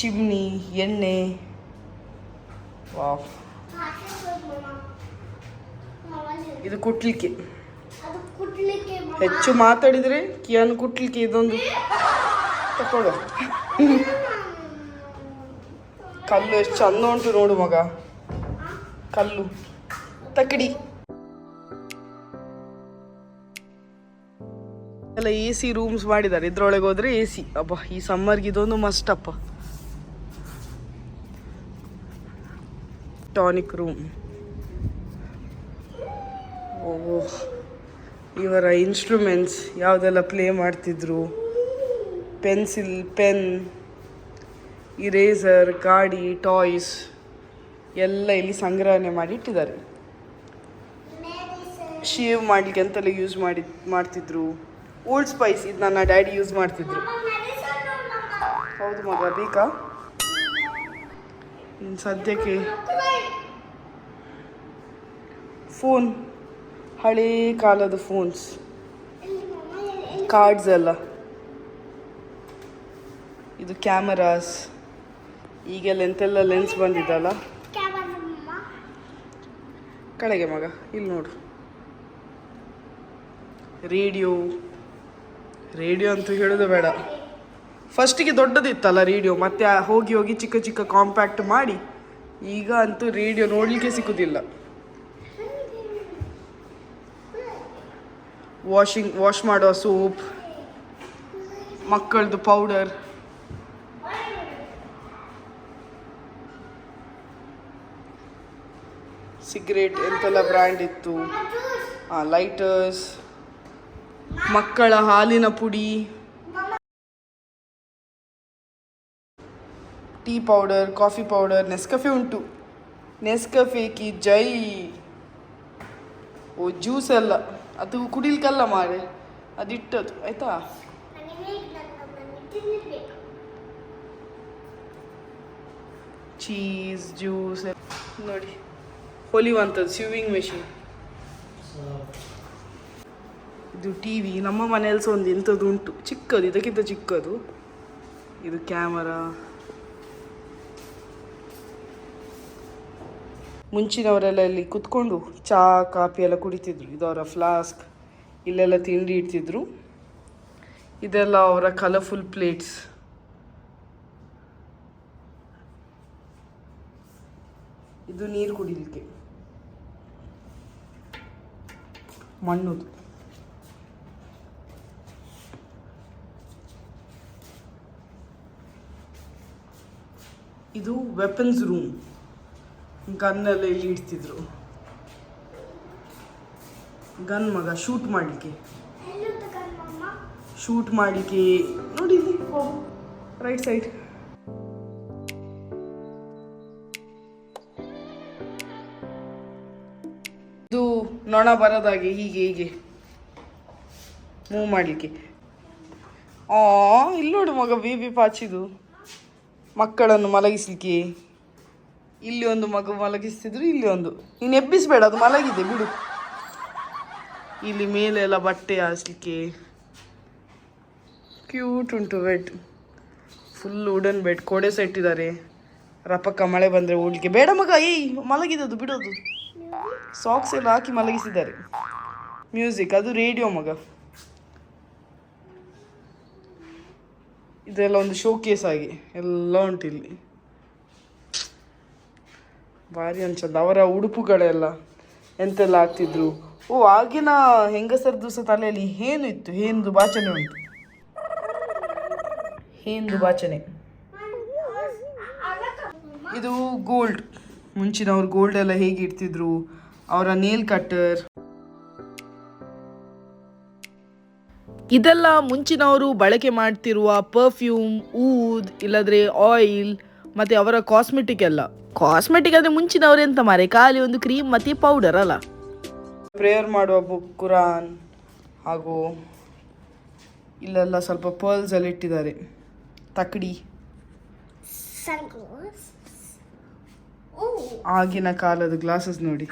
Speaker 1: ಚಿಮ್ನಿ ಎಣ್ಣೆ
Speaker 2: ವಾಫ್
Speaker 1: ಇದು ಕುಟ್ಲಿಕ್ಕೆ. ಹೆಚ್ಚು ಮಾತಾಡಿದರೆ ಕಿಯಾನ್ ಕುಟ್ಲಿಕ್ಕೆ ಇದೊಂದು. ತಕೊಳ್ಳೋ ಕಲ್ಲು ಎಷ್ಟು ಚಂದ ಉಂಟು ನೋಡು ಮಗ. ಕಲ್ಲು. ತಕ್ಕಡಿ. ಎಲ್ಲ ಎ ಸಿ ರೂಮ್ಸ್ ಮಾಡಿದ್ದಾರೆ. ಇದ್ರೊಳಗೆ ಹೋದ್ರೆ ಎ ಸಿ ಅಬ್ಬಾ, ಈ ಸಮ್ಮರ್ಗೆ ಇದೊಂದು ಮಸ್ಟ್ ಅಪ್ಪ. ಟಾನಿಕ್ ರೂಮ್ ಓ ಇವರ ಇನ್ಸ್ಟ್ರೂಮೆಂಟ್ಸ್ ಯಾವುದೆಲ್ಲ ಪ್ಲೇ ಮಾಡ್ತಿದ್ರು ಪೆನ್ಸಿಲ್ ಪೆನ್ ಇರೇಸರ್ ಗಾಡಿ ಟಾಯ್ಸ್ ಎಲ್ಲ ಇಲ್ಲಿ ಸಂಗ್ರಹಣೆ ಮಾಡಿ ಇಟ್ಟಿದ್ದಾರೆ. ಶೇವ್ ಮಾಡಲಿಕ್ಕೆ ಅಂತೆಲ್ಲ ಯೂಸ್ ಮಾಡಿ, ಮಾಡ್ತಿದ್ರು ಓಲ್ಡ್ ಸ್ಪೈಸ್ ಇದು ನನ್ನ ಡ್ಯಾಡಿ ಯೂಸ್ ಮಾಡ್ತಿದ್ರು. ಹೌದು ಮಗ, ಬೇಕಾ ಇನ್ನು ಸದ್ಯಕ್ಕೆ. ಫೋನ್ ಹಳೇ ಕಾಲದ ಫೋನ್ಸ್ ಕಾರ್ಡ್ಸ್ ಎಲ್ಲ. ಇದು ಕ್ಯಾಮರಾಸ್ ಈಗೆಲ್ಲ ಎಂತೆಲ್ಲ ಲೆನ್ಸ್ ಬಂದಿದ್ದಲ್ಲ ಕಡೆಗೆ ಮಗ, ಇಲ್ಲಿ ನೋಡು. ರೇಡಿಯೋ ರೇಡಿಯೋ ಅಂತೂ ಹೇಳೋದು ಬೇಡ. ಫಸ್ಟಿಗೆ ದೊಡ್ಡದಿತ್ತಲ್ಲ ರೇಡಿಯೋ ಮತ್ತೆ ಹೋಗಿ ಹೋಗಿ ಚಿಕ್ಕ ಚಿಕ್ಕ ಕಾಂಪ್ಯಾಕ್ಟ್ ಮಾಡಿ, ಈಗ ಅಂತೂ ರೇಡಿಯೋ ನೋಡಲಿಕ್ಕೆ ಸಿಕ್ಕುದಿಲ್ಲ ವಾಷಿಂಗ್ ವಾಶ್ ಮಾಡೋ ಸೋಪ್ ಮಕ್ಕಳದು ಪೌಡರ್ ಸಿಗರೇಟ್ ಎಂತೆಲ್ಲ ಬ್ರ್ಯಾಂಡ್ ಇತ್ತು? ಲೈಟರ್ಸ್ ಮಕ್ಕಳ ಹಾಲಿನ ಪುಡಿ. Tea powder, coffee powder Nescafe ಉಂಟು. ನೆಸ್ಕಫೆ ಕಿ ಜೈ. ಓ ಜ್ಯೂಸ್ ಎಲ್ಲ. ಅದು ಕುಡಿಲಿಕ್ಕಲ್ಲ ಮಾರೆ. ಅದಿಟ್ಟದು ಆಯ್ತಾ? ಚೀಸ್ ಜ್ಯೂಸ್ ನೋಡಿ ಹೊಲಿವಂಥದ್ದು ಸ್ವಿಮ್ಮಿಂಗ್ ಮೆಷಿನ್ ಇದು ಟಿ ವಿ ನಮ್ಮ ಮನೆಯಲ್ಲಿ ಸಹ ಒಂದು ಇಂಥದ್ದು ಉಂಟು. ಚಿಕ್ಕದು, ಇದಕ್ಕಿಂತ ಚಿಕ್ಕದು. ಇದು ಕ್ಯಾಮರಾ ಮುಂಚಿನವರೆಲ್ಲ ಇಲ್ಲಿ ಕುತ್ಕೊಂಡು ಚಹಾ ಕಾಫಿ ಎಲ್ಲ ಕುಡಿತಿದ್ರು. ಇದು ಅವರ ಫ್ಲಾಸ್ಕ್, ಇಲ್ಲೆಲ್ಲ ತಿಂಡಿ ಇಡ್ತಿದ್ರು. ಇದೆಲ್ಲ ಅವರ ಕಲರ್ಫುಲ್ ಪ್ಲೇಟ್ಸ್ ಇದು ನೀರು ಕುಡಿಲಿಕ್ಕೆ. ಮಣ್ಣುದು ಇದು ವೆಪನ್ಸ್ ರೂಮ್ ಗನ್ ಎಲ್ಲ ಇಲ್ಲಿ ಇಡ್ತಿದ್ರು. ಗನ್ ಮಗ ಶೂಟ್ ಮಾಡಲಿಕ್ಕೆ. ಶೂಟ್ ಮಾಡಲಿಕ್ಕೆ. ನೋಡಿ ರೈಟ್ ಸೈಡ್. ಇದು ನೊಣ ಬರೋದಾಗೆ ಹೀಗೆ ಹೀಗೆ. ಮೂವ್ ಮಾಡಲಿಕ್ಕೆ. ಆ ಇಲ್ಲಿ ನೋಡು ಮಗ ಬೇಬಿ ಪಾಚಿದು. ಮಕ್ಕಳನ್ನು ಮಲಗಿಸ್ಲಿಕ್ಕೆ. ಇಲ್ಲಿ ಒಂದು ಮಗು ಮಲಗಿಸ್ತಿದ್ರು, ಇಲ್ಲಿ ಒಂದು. ನೀನು ಎಬ್ಬಿಸ್ಬೇಡ, ಅದು ಮಲಗಿದೆ, ಬಿಡು. ಇಲ್ಲಿ ಮೇಲೆ ಎಲ್ಲ ಬಟ್ಟೆ ಹಾಸ್ಲಿಕ್ಕೆ ಕ್ಯೂಟ್ ಉಂಟು ಬೆಡ್ ಫುಲ್ ವುಡನ್ ಬೆಡ್ ಕೊಡೆ ಸೆಟ್ಟಿದ್ದಾರೆ ರಪಕ್ಕ ಮಳೆ ಬಂದರೆ ಓಡ್ಲಿಕ್ಕೆ ಬೇಡ ಮಗ, ಏಯ್ ಮಲಗಿದದು ಬಿಡೋದು. ಸಾಕ್ಸ್ ಎಲ್ಲ ಹಾಕಿ ಮಲಗಿಸಿದ್ದಾರೆ. ಮ್ಯೂಸಿಕ್ ಅದು ರೇಡಿಯೋ ಮಗ. ಇದೆಲ್ಲ ಒಂದು ಶೋಕೇಸ್ ಆಗಿ. ಎಲ್ಲ ಉಂಟು ಇಲ್ಲಿ. ಭಾರಿ ಅನ್ಸದ್. ಅವರ ಉಡುಪುಗಳೆಲ್ಲ ಎಂತೆಲ್ಲ ಆಗ್ತಿದ್ರು ಓ, ಆಗಿನ ಹೆಂಗಸರದ್ದು ಸಹ ತಲೆಯಲ್ಲಿ ಏನು ಇತ್ತು? ಹೇಂದು ಬಾಚನೆ ಉಂಟು? ಹೇಂದು ಬಾಚನೆ ಇದು ಗೋಲ್ಡ್ ಮುಂಚಿನವ್ರು ಗೋಲ್ಡ್ ಎಲ್ಲ ಹೇಗೆ ಇಡ್ತಿದ್ರು? ಅವರ ನೇಲ್ ಕಟ್ಟರ್ ಇದೆಲ್ಲ ಮುಂಚಿನವರು ಬಳಕೆ ಮಾಡ್ತಿರುವ ಪರ್ಫ್ಯೂಮ್ ಊದ್ ಇಲ್ಲದ್ರೆ ಆಯಿಲ್ ಮತ್ತೆ ಅವರ ಕಾಸ್ಮೆಟಿಕ್ ಎಲ್ಲ. ಕಾಸ್ಮೆಟಿಕ್ ಅಂದ್ರೆ ಮುಂಚಿನವ್ರು ಎಂತ ಮಾರೆ? ಖಾಲಿ ಒಂದು ಕ್ರೀಮ್ ಮತ್ತೆ ಪೌಡರ್ ಅಲ್ಲ? ಪ್ರೇಯರ್ ಮಾಡುವ ಬುಕ್ ಕುರಾನ್ ಹಾಗೂ ಇಲ್ಲೆಲ್ಲ ಸ್ವಲ್ಪ ಪರ್ಲ್ಸ್ ಎಲ್ಲ ಇಟ್ಟಿದ್ದಾರೆ.
Speaker 2: ತಕ್ಕಡಿ
Speaker 1: ಆಗಿನ ಕಾಲದ ಗ್ಲಾಸಸ್ ನೋಡಿ.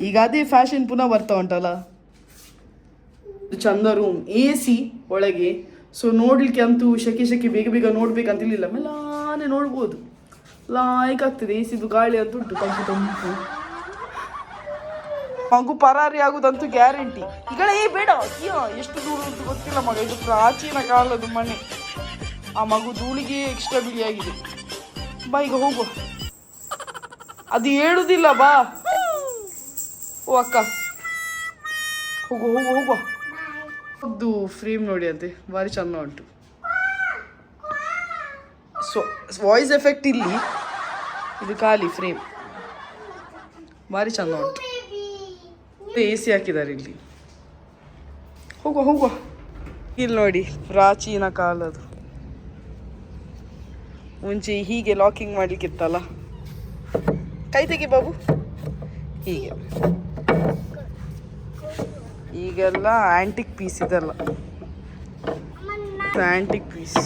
Speaker 1: ಈಗ ಅದೇ ಫ್ಯಾಷನ್ ಪುನಃ ಬರ್ತಾ ಉಂಟಲ್ಲ? ಚಂದ ರೂಮ್ ಎ ಸಿ ಒಳಗೆ. ಸೊ ನೋಡ್ಲಿಕ್ಕೆ ಅಂತೂ ಶೆಕೆ ಶೆಕೆ ಬೇಗ ಬೇಗ ನೋಡ್ಬೇಕಂತ ಇಲ್ಲಿಲ್ಲ ಮೆಲ್ಲಾನೆ ನೋಡ್ಬೋದು. ಲಾಯ್ಕ್ ಆಗ್ತದೆ ಎ ಸಿದು ಗಾಳಿ ಅಂತ ಉಂಟು ತಂಪು ತಂಪು. ಮಗು ಪರಾರಿ ಆಗುದಂತೂ ಗ್ಯಾರಂಟಿ ಈಗ ಏ ಬೇಡ ಎಷ್ಟು ದೂರ ಅಂತ ಗೊತ್ತಿಲ್ಲ ಮಗ ಇದು ಪ್ರಾಚೀನ ಕಾಲದ ಮನೆ. ಆ ಮಗು ಧೂಳಿಗೆ ಎಕ್ಸ್ಟ್ರಾ ಬಿಳಿಯಾಗಿದೆ ಬಾ ಈಗ ಹೋಗು. ಅದು ಹೇಳುದಿಲ್ಲ ಬಾ. ಓ ಅಕ್ಕ. ಹೋಗು ಹೋಗು ಹೋಗುವ ಅದು ಫ್ರೇಮ್ ನೋಡಿ ಅಂತೆ ಭಾರಿ ಚೆನ್ನ ಉಂಟು. ಸೊ ವಾಯ್ಸ್ ಎಫೆಕ್ಟ್ ಇಲ್ಲಿ, ಇದು ಖಾಲಿ ಫ್ರೇಮ್ ಭಾರಿ ಚಂದ ಉಂಟು. ಎ ಸಿ ಹಾಕಿದ್ದಾರೆ ಇಲ್ಲಿ. ಹೋಗುವ ಹೋಗುವ. ಇಲ್ಲಿ ನೋಡಿ, ಪ್ರಾಚೀನ ಕಾಲದು ಮುಂಚೆ ಹೀಗೆ ಲಾಕಿಂಗ್ ಮಾಡಲಿಕ್ಕಿತ್ತಲ್ಲ. ಕೈ ತೆಗಿ ಬಾಬು. ಹೀಗೆ. ಈಗೆಲ್ಲ ಆ್ಯಂಟಿಕ್ ಪೀಸ್ ಇದೆಲ್ಲ. ಆ್ಯಂಟಿಕ್ ಪೀಸ್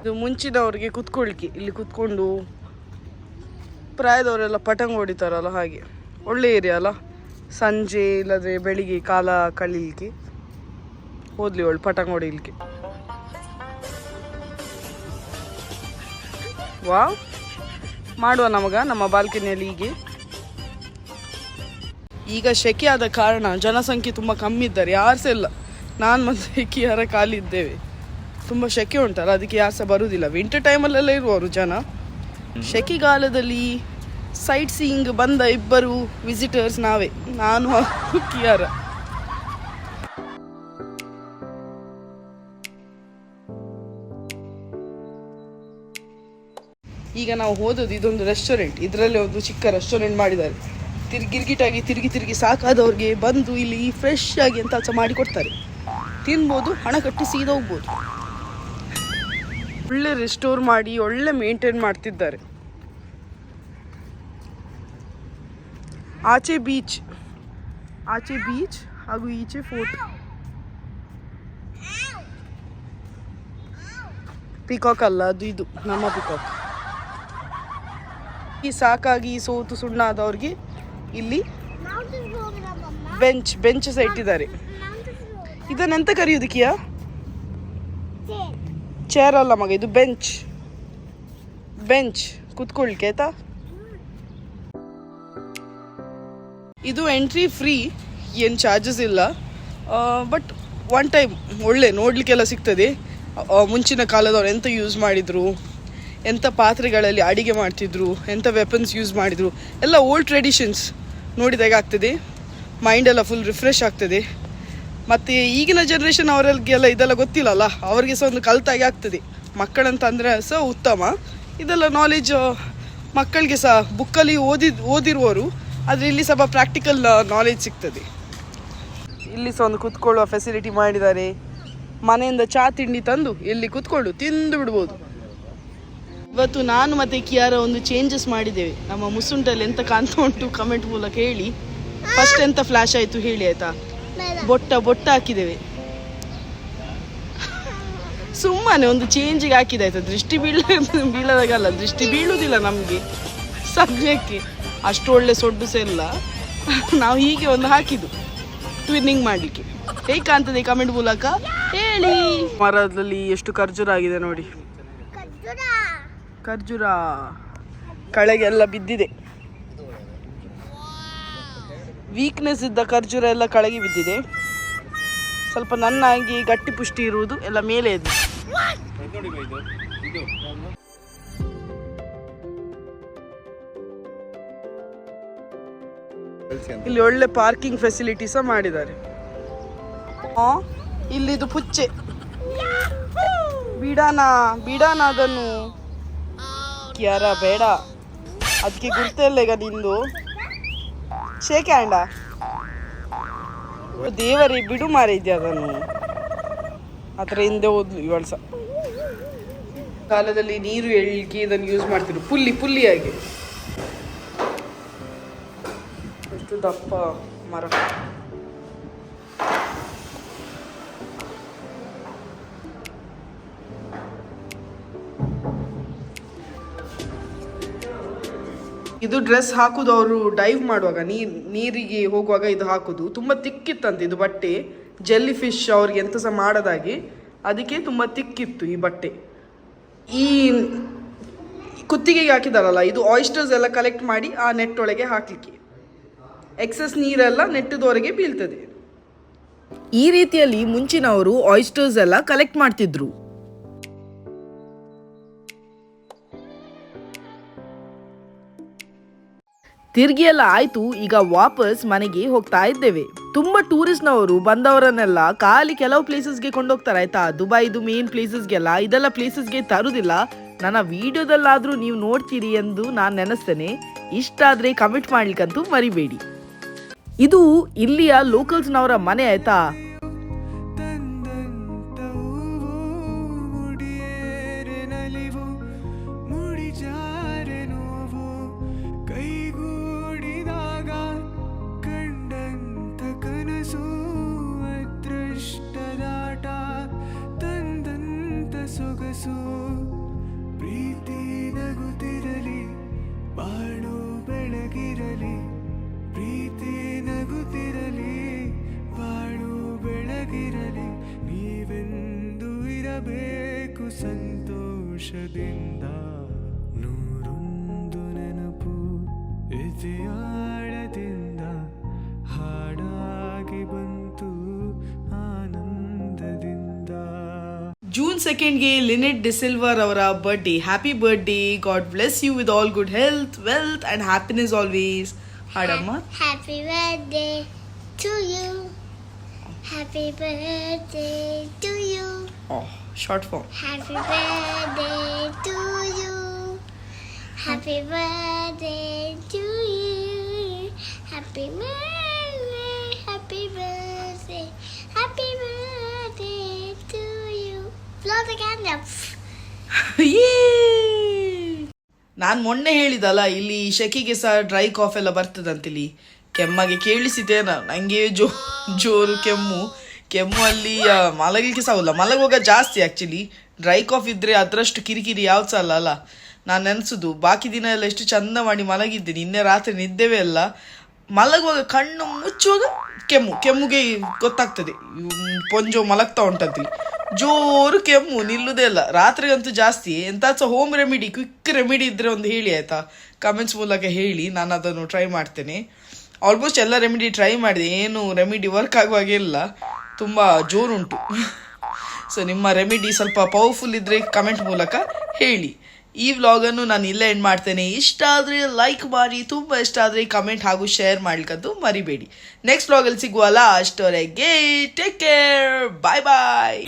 Speaker 1: ಇದು ಮುಂಚಿನವ್ರಿಗೆ ಕುತ್ಕೊಳ್ಳಿಕ್ಕೆ ಇಲ್ಲಿ ಕುತ್ಕೊಂಡು ಪ್ರಾಯದವರೆಲ್ಲ ಪಟಂಗ ಹೊಡಿತಾರಲ್ಲ ಹಾಗೆ. ಒಳ್ಳೆ ಏರಿಯಾ ಅಲ್ಲ? ಸಂಜೆ ಇಲ್ಲದ್ರೆ ಬೆಳಿಗ್ಗೆ ಕಾಲ ಕಳೀಲಿಕ್ಕೆ, ಹೋದ್ಲಿ ಒಳ್ಳೆ ಪಟಂಗ ಹೊಡಿಲಿಕ್ಕೆ. ವಾ ಮಾಡುವ ನಮಗ, ನಮ್ಮ ಬಾಲ್ಕನಿಯಲ್ಲಿ ಹೀಗೆ. ಈಗ ಶೆಕೆ ಆದ ಕಾರಣ ಜನಸಂಖ್ಯೆ ತುಂಬ ಕಮ್ಮಿ ಇದ್ದಾರೆ. ಯಾರು ಸಹ ಇಲ್ಲ. ನಾನು ಮತ್ತು ಶೆಕಿಯಾರ ಖಾಲಿ ಇದ್ದೇವೆ ತುಂಬ ಸೆಕೆ ಉಂಟಲ್ಲ ಅದಕ್ಕೆ ಯಾರು ಸಹ ಬರುವುದಿಲ್ಲ ವಿಂಟರ್ ಟೈಮಲ್ಲೆಲ್ಲ ಇರುವವರು ಜನ. ಸೆಕೆಗಾಲದಲ್ಲಿ ಸೈಟ್ ಸೀಯಿಂಗ್ ಬಂದ ಇಬ್ಬರು ವಿಸಿಟರ್ಸ್ ನಾವೇ. ನಾನು ಕಿಯಾರ. ಈಗ ನಾವು ಹೋದದ್ದು ಇದೊಂದು ರೆಸ್ಟೋರೆಂಟ್ ಇದರಲ್ಲಿ ಒಂದು ಚಿಕ್ಕ ರೆಸ್ಟೋರೆಂಟ್ ಮಾಡಿದ್ದಾರೆ. ತಿರ್ಗಿರ್ಗಿಟಾಗಿ ತಿರುಗಿ ತಿರುಗಿ ಸಾಕಾದವ್ರಿಗೆ ಬಂದು ಇಲ್ಲಿ ಫ್ರೆಶ್ ಆಗಿ ಅಂತ ಮಾಡಿ ಕೊಡ್ತಾರೆ ತಿನ್ಬೋದು ಹಣ ಕಟ್ಟಿ ಸೀದಾ ಹೋಗ್ಬೋದು. ಒಳ್ಳೆ ರಿಸ್ಟೋರ್ ಮಾಡಿ ಒಳ್ಳೆ ಮೇಂಟೈನ್ ಮಾಡ್ತಿದ್ದಾರೆ ಆಚೆ ಬೀಚ್ ಆಚೆ ಬೀಚ್ ಹಾಗೂ ಈಚೆ ಫೋರ್ಟ್ ಪಿಕಾಕ್ ಅಲ್ಲ ಅದು ಇದು ನಮ್ಮ ಪಿಕಾಕ್ ಈ ಸಾಕಾಗಿ ಸೋತು ಸುಣ್ಣಾದವ್ರಿಗೆ ಇಲ್ಲಿ
Speaker 2: Mountain program, Mama.
Speaker 1: Bench benches ಇಟ್ಟಿದ್ದಾರೆ. ಇದನ್ನೆಂತ ಕರೆಯುವುದು ಕಿಯಾ
Speaker 2: Sit.
Speaker 1: ಚೇರ್ ಅಲ್ಲ ಮಗ, ಇದು ಬೆಂಚ್ ಬೆಂಚ್ ಕುತ್ಕೊಳ್ಕೆ ಆಯ್ತಾ? ಇದು ಎಂಟ್ರಿ ಫ್ರೀ ಏನು ಚಾರ್ಜಸ್ ಇಲ್ಲ. ಬಟ್ ಒನ್ ಟೈಮ್ ಒಳ್ಳೆ, ನೋಡಲಿಕ್ಕೆಲ್ಲ ಸಿಗ್ತದೆ. ಮುಂಚಿನ ಕಾಲದವ್ರು ಎಂತ ಯೂಸ್ ಮಾಡಿದರು? ಎಂಥ ಪಾತ್ರೆಗಳಲ್ಲಿ ಅಡಿಗೆ ಮಾಡ್ತಿದ್ರು? ಎಂಥ ವೆಪನ್ಸ್ ಯೂಸ್ ಮಾಡಿದರು? ಎಲ್ಲ ಓಲ್ಡ್ ಟ್ರೆಡಿಷನ್ಸ್ ನೋಡಿದಾಗ ಆಗ್ತದೆ. ಮೈಂಡ್ ಎಲ್ಲ ಫುಲ್ ರಿಫ್ರೆಶ್ ಆಗ್ತದೆ. ಮತ್ತು ಈಗಿನ ಜನ್ರೇಷನ್ ಅವರಿಗೆಲ್ಲ ಇದೆಲ್ಲ ಗೊತ್ತಿಲ್ಲಲ್ಲ, ಅವರಿಗೆ ಸಹ ಒಂದು ಕಲ್ತಾಗಿ ಆಗ್ತದೆ. ಮಕ್ಕಳಂತಂದರೆ ಸಹ ಉತ್ತಮ. ಇದೆಲ್ಲ ನಾಲೆಜ್ ಮಕ್ಕಳಿಗೆ ಸಹ ಬುಕ್ಕಲ್ಲಿ ಓದಿ, ಓದಿರುವವರು, ಆದರೆ ಇಲ್ಲಿ ಸ್ವಲ್ಪ ಪ್ರಾಕ್ಟಿಕಲ್ ನಾಲೆಜ್ ಸಿಗ್ತದೆ. ಇಲ್ಲಿ ಸಹ ಒಂದು ಕುತ್ಕೊಳ್ಳುವ ಫೆಸಿಲಿಟಿ ಮಾಡಿದ್ದಾರೆ. ಮನೆಯಿಂದ ಚಾ ತಿಂಡಿ ತಂದು ಇಲ್ಲಿ ಕುತ್ಕೊಂಡು ತಿಂದು ಬಿಡ್ಬೋದು. ಇವತ್ತು ನಾನು ಮತ್ತೆ ಕಿಯಾರ ಒಂದು ಚೇಂಜಸ್ ಮಾಡಿದ್ದೇವೆ. ನಮ್ಮ ಮುಸುಂಟಲ್ಲಿ ಎಂತ ಕಾಣ್ತಾ ಉಂಟು ಕಮೆಂಟ್ ಮೂಲಕ ಹೇಳಿ. ಫಸ್ಟ್ ಎಂತ ಫ್ಲ್ಯಾಶ್ ಆಯಿತು ಹೇಳಿ ಆಯ್ತಾ. ಬೊಟ್ಟ ಬೊಟ್ಟ ಹಾಕಿದ್ದೇವೆ. ಸುಮ್ಮನೆ ಒಂದು ಚೇಂಜಿಗೆ ಹಾಕಿದೆ ಆಯ್ತಾ? ದೃಷ್ಟಿ ಬೀಳ ಬೀಳದಾಗಲ್ಲ ದೃಷ್ಟಿ ಬೀಳುವುದಿಲ್ಲ ನಮಗೆ ಸದ್ಯಕ್ಕೆ. ಅಷ್ಟು ಒಳ್ಳೆ ಸೊಡ್ಡು ಸಹ ಇಲ್ಲ. ನಾವು ಹೀಗೆ ಒಂದು ಹಾಕಿದ್ದು ಟ್ವಿನ್ನಿಂಗ್ ಮಾಡಲಿಕ್ಕೆ. ಹೇಗೆ ಕಾಣ್ತದೆ ಕಮೆಂಟ್ ಮೂಲಕ ಹೇಳಿ. ಮರದಲ್ಲಿ ಎಷ್ಟು ಖರ್ಜೂರ ಆಗಿದೆ ನೋಡಿ.
Speaker 2: ಖರ್ಜೂರ.
Speaker 1: ಖರ್ಜೂರ ಕಳೆಗೆಲ್ಲ ಬಿದ್ದಿದೆ. ವೀಕ್ನೆಸ್ ಇದ್ದ ಖರ್ಜೂರ ಎಲ್ಲ ಕಳಗಿ ಬಿದ್ದಿದೆ. ಸ್ವಲ್ಪ ನನ್ನಾಗಿ ಗಟ್ಟಿ ಪುಷ್ಟಿ ಇರುವುದು, ಎಲ್ಲ ಮೇಲೆ ಇದೆ ಇಲ್ಲಿ ಒಳ್ಳೆ ಪಾರ್ಕಿಂಗ್ ಫೆಸಿಲಿಟಿ ಸಹ ಮಾಡಿದ್ದಾರೆ. ಇಲ್ಲಿದು ಪುಚ್ಚೆ. ಬಿಡಾನ ಬಿಡಾನ ಅದನ್ನು ಯಾರ ಬೇಡ. ಅದಕ್ಕೆ ಗುರ್ತಲ್ಲ ಈಗ ನಿಂದು. ಶೇಕೆ ಅಂಡ ದೇವರಿ, ಬಿಡು ಮಾರಿದ್ಯಾ ಅದನ್ನು. ಅದರ ಹಿಂದೆ ಹೋದ್ಲು ಇವಳು ಸಹ ಕಾಲದಲ್ಲಿ ನೀರು ಎಳ್ಳಿಕ್ಕೆ ಇದನ್ನು ಯೂಸ್ ಮಾಡ್ತಿದ್ರು. ಪುಲ್ಲಿ ಪುಲ್ಲಿಯಾಗಿ ಎಷ್ಟು ದಪ್ಪ ಮರ. ಇದು ಡ್ರೆಸ್ ಹಾಕುದು ಅವರು ಡೈವ್ ಮಾಡುವಾಗ ನೀರ್ ನೀರಿಗೆ ಹೋಗುವಾಗ ಇದು ಹಾಕುದು. ತುಂಬ ತಿಕ್ಕಿತ್ತಂತೆ ಇದು ಬಟ್ಟೆ. ಜೆಲ್ಲಿ ಫಿಶ್ ಅವ್ರಿಗೆ ಎಂತ ಸಹ ಮಾಡೋದಾಗಿ, ಅದಕ್ಕೆ ತುಂಬ ತಿಕ್ಕಿತ್ತು ಈ ಬಟ್ಟೆ. ಈ ಕುತ್ತಿಗೆಗೆ ಹಾಕಿದಾರಲ್ಲ, ಇದು ಆಯಿಸ್ಟರ್ಸ್ ಎಲ್ಲ ಕಲೆಕ್ಟ್ ಮಾಡಿ ಆ ನೆಟ್ ಒಳಗೆ ಹಾಕಲಿಕ್ಕೆ. ಎಕ್ಸಸ್ ನೀರೆಲ್ಲ ನೆಟ್ಟದವರೆಗೆ ಬೀಳ್ತದೆ. ಈ ರೀತಿಯಲ್ಲಿ ಮುಂಚಿನವರು ಆಯಿಸ್ಟರ್ಸ್ ಎಲ್ಲ ಕಲೆಕ್ಟ್ ಮಾಡ್ತಿದ್ರು. ತಿರ್ಗಿ ಎಲ್ಲ ಆಯ್ತು, ಈಗ ವಾಪಸ್ ಮನೆಗೆ ಹೋಗ್ತಾ ಇದ್ದೇವೆ. ತುಂಬಾ ಟೂರಿಸ್ಟ್ನವರು ಬಂದವರನ್ನೆಲ್ಲ ಖಾಲಿ ಕೆಲವು ಪ್ಲೇಸಸ್ಗೆ ಕೊಂಡೋಗ್ತಾರೆ, ಆಯ್ತಾ? ದುಬೈದು ಮೇನ್ ಪ್ಲೇಸಸ್ಗೆಲ್ಲ ಇದೆಲ್ಲ ಪ್ಲೇಸಸ್ಗೆ ತರುದಿಲ್ಲ. ನನ್ನ ವಿಡಿಯೋದಲ್ಲಾದ್ರೂ ನೀವು ನೋಡ್ತೀರಿ ಎಂದು ನಾನು ನೆನೆಸ್ತೇನೆ. ಇಷ್ಟ ಆದ್ರೆ ಕಮೆಂಟ್ ಮಾಡ್ಲಿಕ್ಕಂತೂ ಮರಿಬೇಡಿ. ಇದು ಇಲ್ಲಿಯ ಲೋಕಲ್ಸ್ನವರ ಮನೆ, ಆಯ್ತಾ? ಜೂನ್ ಸೆಕೆಂಡ್ಗೆ ಲಿನೆಟ್ ಡಿಸಿಲ್ವರ್ ಅವರ birthday happy birthday God bless you with all good health wealth and happiness always ಹಾಡಮ್ಮ
Speaker 2: Happy birthday to you. Happy birthday to you.
Speaker 1: Short form
Speaker 2: Happy birthday to you. Happy birthday to you. Happy The candle.
Speaker 1: ನಾನು ಮೊನ್ನೆ ಹೇಳಿದಲ್ಲ, ಇಲ್ಲಿ ಶೆಕಿಗೆ ಸಹ dry calf ಎಲ್ಲ ಬರ್ತದಂತಿಲ್ಲಿ. ಕೆಮ್ಮಗೆ ಕೇಳಿಸಿದ್ದೇನ ನನಗೆ ಜೋ, ಜೋರು ಕೆಮ್ಮು. ಕೆಮ್ಮು ಅಲ್ಲಿ ಮಲಗಲಿಕ್ಕೆ ಸಹ ಇಲ್ಲ ಮಲಗುವಾಗ ಜಾಸ್ತಿ ಆ್ಯಕ್ಚುಲಿ ಡ್ರೈ ಕಾಫ್ ಇದ್ದರೆ ಅದರಷ್ಟು ಕಿರಿಕಿರಿ ಯಾವ್ದು ಸಹ ಅಲ್ಲ ಅಲ್ಲ. ನಾನು ನೆನೆಸೋದು, ಬಾಕಿ ದಿನ ಎಲ್ಲ ಎಷ್ಟು ಚಂದ ಮಾಡಿ ಮಲಗಿದ್ದೆ. ನಿನ್ನೆ ರಾತ್ರಿ ನಿದ್ದೆವೇ ಅಲ್ಲ ಮಲಗುವಾಗ ಕಣ್ಣು ಮುಚ್ಚುವಾಗ ಕೆಮ್ಮು, ಕೆಮ್ಮುಗೆ ಗೊತ್ತಾಗ್ತದೆ. ಪೊಂಜು ಮಲಗ್ತಾ ಉಂಟಂತಲ್ಲಿ ಜೋರು ಕೆಮ್ಮು, ನಿಲ್ಲುದೇ ಇಲ್ಲ. ರಾತ್ರಿಗಂತೂ ಜಾಸ್ತಿ. ಎಂತ ಸಹ ಹೋಮ್ ರೆಮಿಡಿ ಕ್ವಿಕ್ ರೆಮಿಡಿ ಇದ್ರೆ ಒಂದು ಹೇಳಿ ಆಯ್ತಾ? ಕಮೆಂಟ್ಸ್ ಮೂಲಕ ಹೇಳಿ, ನಾನು ಅದನ್ನು ಟ್ರೈ ಮಾಡ್ತೇನೆ. ಆಲ್ಮೋಸ್ಟ್ ಎಲ್ಲ ರೆಮಿಡಿ ಟ್ರೈ ಮಾಡಿದೆ. ಏನು ರೆಮಿಡಿ ವರ್ಕ್ ಆಗುವಾಗೆ ಇಲ್ಲ. ತುಂಬ ಜೋರುಂಟು. ಸೊ ನಿಮ್ಮ ರೆಮಿಡಿ ಸ್ವಲ್ಪ ಪವರ್ಫುಲ್ ಇದ್ರೆ ಕಮೆಂಟ್ ಮೂಲಕ ಹೇಳಿ. ಈ ವ್ಲಾಗನ್ನು ನಾನು ಇಲ್ಲೇ ಎಂಡ್ ಮಾಡ್ತೇನೆ. ಇಷ್ಟ ಆದರೆ ಲೈಕ್ ಮಾಡಿ, ತುಂಬ ಇಷ್ಟ ಆದರೆ ಕಮೆಂಟ್ ಹಾಗೂ ಶೇರ್ ಮಾಡ್ಲಿಕ್ಕಂತೂ ಮರಿಬೇಡಿ. ನೆಕ್ಸ್ಟ್ ವ್ಲಾಗಲ್ಲಿ ಸಿಗುವಲ್ಲ ಅಷ್ಟವರೆಗೆ ಟೇಕ್ ಕೇರ್ ಬಾಯ್ ಬಾಯ್